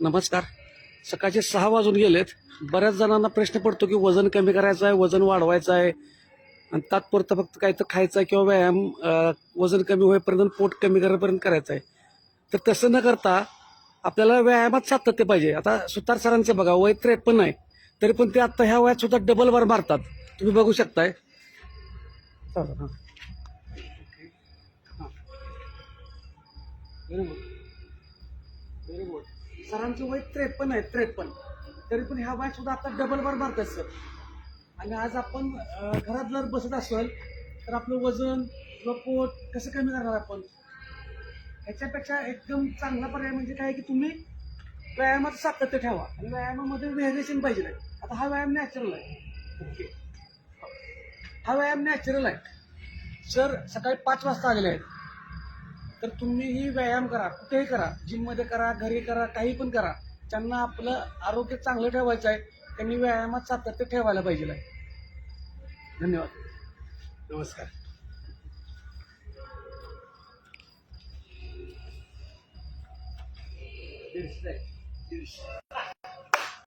नमस्कार. सकाळचे सहा वाजून गेलेत. बऱ्याच जणांना प्रश्न पडतो की वजन कमी करायचं आहे वजन वाढवायचं आहे. आणि तात्पुरतं फक्त काय तर खायचं आहे किंवा व्यायाम वजन कमी होईपर्यंत पोट कमी करायपर्यंत करायचं आहे. तर तसं न करता आपल्याला व्यायामात सातत्य पाहिजे. आता सुतार सरांचं बघा वय त्रेपन्न आहे. तरी पण ते आत्ता ह्या वयात सुद्धा डबल वर मारतात. तुम्ही बघू शकताय. चला, हां. सरांचं वय त्रेपन्न आहे त्रेपन्न. तरी पण ह्या वयात सुद्धा आता डबल बार मारतात सर आणि आज आपण घरात जर बसत असेल तर आपलं वजन किंवा पोट कसं कमी करणार आपण? ह्याच्यापेक्षा एकदम चांगला पर्याय म्हणजे काय की तुम्ही व्यायामात सातत्य ठेवा. आणि व्यायामामध्ये व्हेरिएशन पाहिजे नाही. आता हा व्यायाम नॅचरल आहे. ओके हा व्यायाम नॅचरल आहे. सर सकाळी पाच वाजता आलेले आहेत. तर तुम्हीही व्यायाम करा कुठेही करा जिममध्ये करा घरी करा काही पण करा. त्यांना आपलं आरोग्य चांगलं ठेवायचं आहे त्यांनी व्यायामात सातत्य ठेवायला पाहिजे. आहे धन्यवाद. नमस्कार. दीडशे दीडशे.